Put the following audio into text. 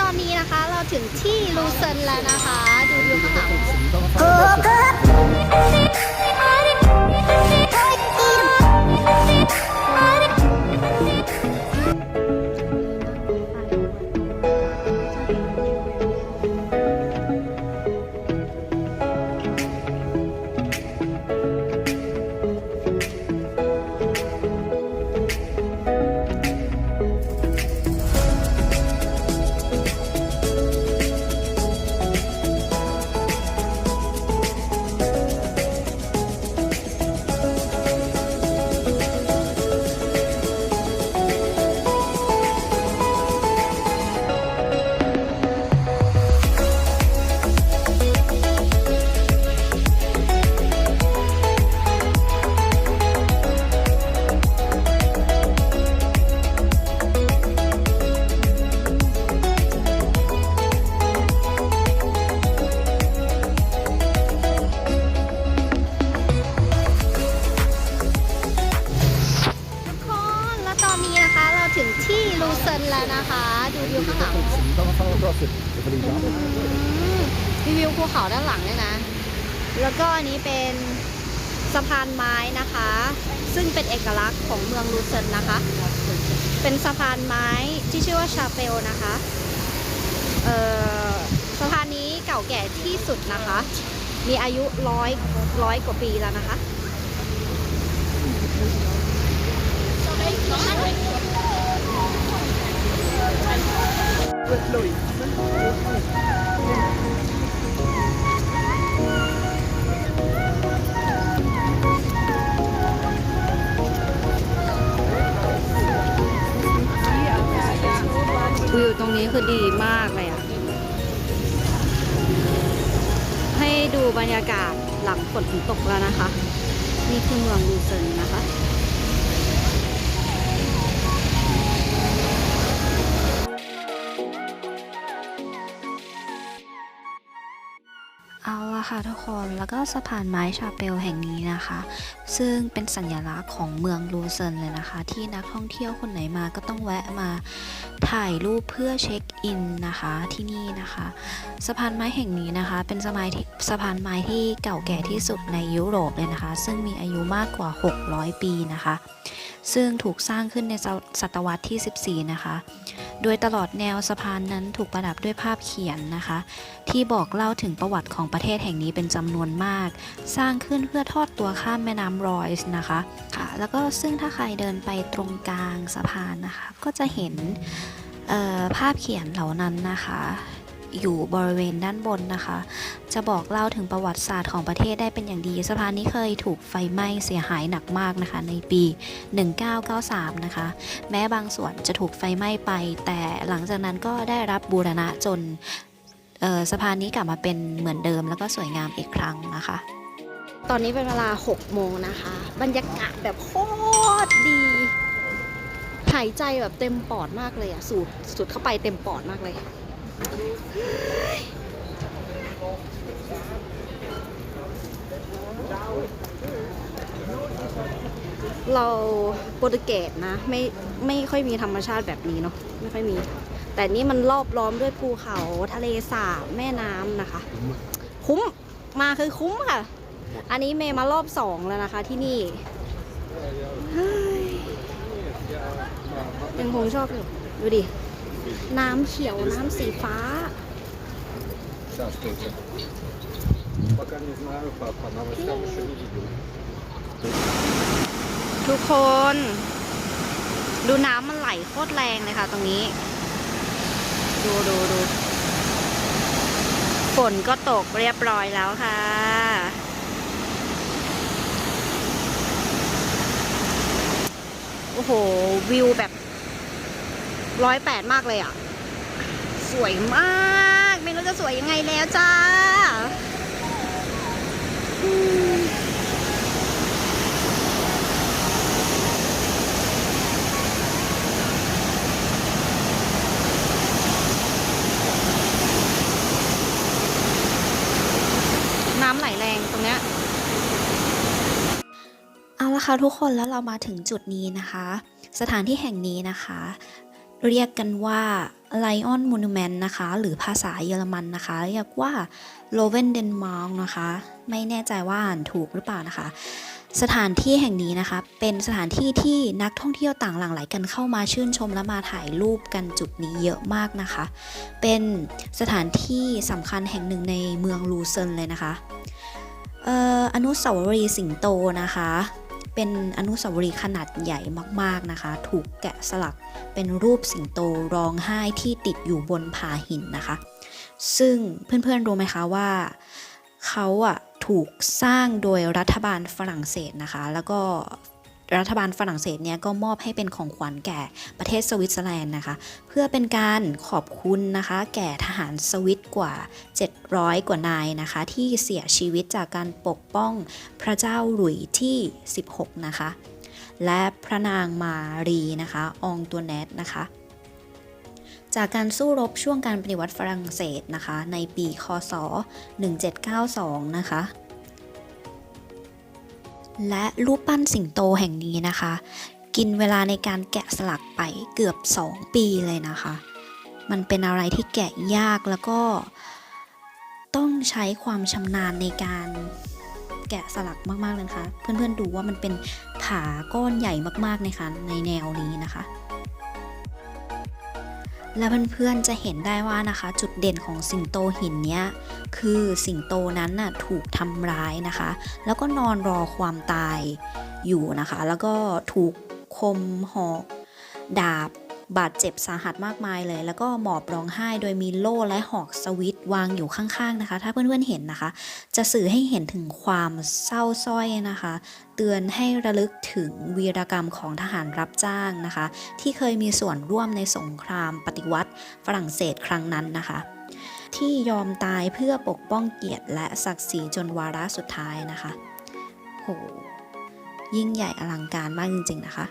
ตอนนี้นะคะเราถึงที่ลูเซิร์นแล้วนะคะ ดูวิวข้างหลัง ถึงที่ลูเซิร์นแล้วนะคะ ดูวิวข้างหลังมีวิวภูเขาด้านหลังด้วยนะ แล้วก็อันนี้เป็นสะพานไม้นะคะ ซึ่งเป็นเอกลักษณ์ของเมืองลูเซิร์นนะคะ เป็นสะพานไม้ที่ชื่อว่าชาเปลนะคะเอ่อสะพานนี้เก่าแก่ที่สุดนะคะ มีอายุร้อยร้อยกว่าปีแล้วนะคะ คือดีมากเลยอะให้ดูบรรยากาศหลังฝนตกแล้วนะคะ นี่คือเมืองลูเซิร์นนะคะ ค่ะทุกคนแล้วก็สะพานไม้ชาเปลแห่งนี้นะคะ ซึ่งเป็นสัญลักษณ์ของเมืองลูเซินเลยนะคะ ที่นักท่องเที่ยวคนไหนมาก็ต้องแวะมาถ่ายรูปเพื่อเช็คอินนะคะที่นี่นะคะ สะพานไม้แห่งนี้นะคะ เป็นสะพานสะพานไม้ที่เก่าแก่ที่สุดในยุโรปเลยนะคะ ซึ่งมีอายุมากกว่า 600 ปีนะคะ ซึ่งถูกสร้างขึ้นในศตวรรษที่ 14 นะคะ โดยตลอดแนวสะพานนั้นถูกประดับด้วยภาพเขียนนะคะ ที่บอกเล่าถึงประวัติของประเทศแห่งนี้เป็นจำนวนมาก สร้างขึ้นเพื่อทอดตัวข้ามแม่น้ำรอยส์นะคะค่ะแล้วก็ซึ่งถ้าใครเดินไปตรงกลางสะพานนะคะ ก็จะเห็นภาพเขียนเหล่านั้นนะคะ อยู่บริเวณด้านบนนะคะ จะบอกเล่าถึงประวัติศาสตร์ของประเทศได้เป็นอย่างดี สะพานนี้เคยถูกไฟไหม้เสียหายหนักมากนะคะ ในปี 1993 นะคะ แม้บางส่วนจะถูกไฟไหม้ไป แต่หลังจากนั้นก็ได้รับบูรณะจนสะพานนี้กลับมาเป็นเหมือนเดิมแล้วก็สวยงามอีกครั้งนะคะ ตอนนี้เป็นเวลา 6 โมงนะคะ บรรยากาศแบบโคตรดีหายใจแบบเต็มปอดมากเลยอะสูดสูดเข้าไปเต็มปอดมากเลย เราโปรตุเกสนะไม่ไม่ค่อยมีธรรมชาติแบบนี้เนาะไม่ค่อยมี แต่นี่มันรอบล้อมด้วยภูเขาทะเลสาบแม่น้ำนะคะ คุ้มมาคือคุ้มค่ะ อันนี้เมย์มารอบสองแล้วนะคะที่นี่เฮ้ยยังคงชอบอยู่ดูดิ น้ำเขียวน้ำสีฟ้า ทุกคน ดูน้ำมันไหลโคตรแรงเลยค่ะตรงนี้ ดูดูดูฝนก็ตกเรียบร้อยแล้วค่ะ โอ้โห วิวแบบ ร้อยแปดมากเลยอะ สวยมาก ไม่รู้จะสวยยังไงแล้วจ้าน้ำไหลแรงตรงเนี้ยเอาละค่ะทุกคนแล้วเรามาถึงจุดนี้นะคะ สถานที่แห่งนี้นะคะ เรียกกันว่า Lion Monument นะคะ หรือภาษาเยอรมันนะคะ เรียกว่า l o v e n d e n m a r k นะคะ ไม่แน่ใจว่าอ่านถูกหรือเปล่านะคะ สถานที่แห่งนี้นะคะ เป็นสถานที่ที่นักท่องเที่ยวต่างหลั่งไหลกันเข้ามาชื่นชมและมาถ่ายรูปกันจุดนี้เยอะมากนะคะ เป็นสถานที่สำคัญแห่งหนึ่งในเมืองลูเซนเลยนะคะอออนุสาวรีย์สิงโตนะคะ เป็นอนุสาวรีย์ขนาดใหญ่มากๆนะคะ ถูกแกะสลักเป็นรูปสิงโตร้องไห้ที่ติดอยู่บนผาหินนะคะ ซึ่งเพื่อนๆรู้ไหมคะว่าเขาอะถูกสร้างโดยรัฐบาลฝรั่งเศสนะคะ แล้วก็ รัฐบาลฝรั่งเศสเนี่ยก็มอบให้เป็นของขวัญแก่ประเทศสวิตเซอร์แลนด์นะคะ เพื่อเป็นการขอบคุณนะคะ แก่ทหารสวิตกว่า 700 กว่านายนะคะ ที่เสียชีวิตจากการปกป้องพระเจ้าหลุยที่ 16 นะคะ และพระนางมารีนะคะอองตัวแนตนะคะจากการสู้รบช่วงการปฏิวัติฝรั่งเศสนะคะ ในปี คศ 1792 นะคะ และรูปปั้นสิงโตแห่งนี้นะคะ กินเวลาในการแกะสลักไปเกือบ 2 ปีเลยนะคะ มันเป็นอะไรที่แกะยากแล้วก็ต้องใช้ความชำนาญในการแกะสลักมากๆเลยนะคะ เพื่อนๆดูว่ามันเป็นผาก้อนใหญ่มากๆนะคะในแนวนี้นะคะ และเพื่อนๆจะเห็นได้ว่านะคะ จุดเด่นของสิงโตหินเนี้ยคือสิงโตนั้นน่ะถูกทำร้ายนะคะ แล้วก็นอนรอความตายอยู่นะคะ แล้วก็ถูกคมหอกดาบ บาดเจ็บสาหัสมากมายเลย แล้วก็หมอบร้องไห้โดยมีโล่และหอกสวิตวางอยู่ข้างๆนะคะ ถ้าเพื่อนๆเห็นนะคะ จะสื่อให้เห็นถึงความเศร้าสร้อยนะคะ เตือนให้ระลึกถึงวีรกรรมของทหารรับจ้างนะคะ ที่เคยมีส่วนร่วมในสงครามปฏิวัติฝรั่งเศสครั้งนั้นนะคะที่ยอมตายเพื่อปกป้องเกียรติและศักดิ์ศรีจนวาระสุดท้ายนะคะ โห ยิ่งใหญ่อลังการมากจริง ๆ นะคะ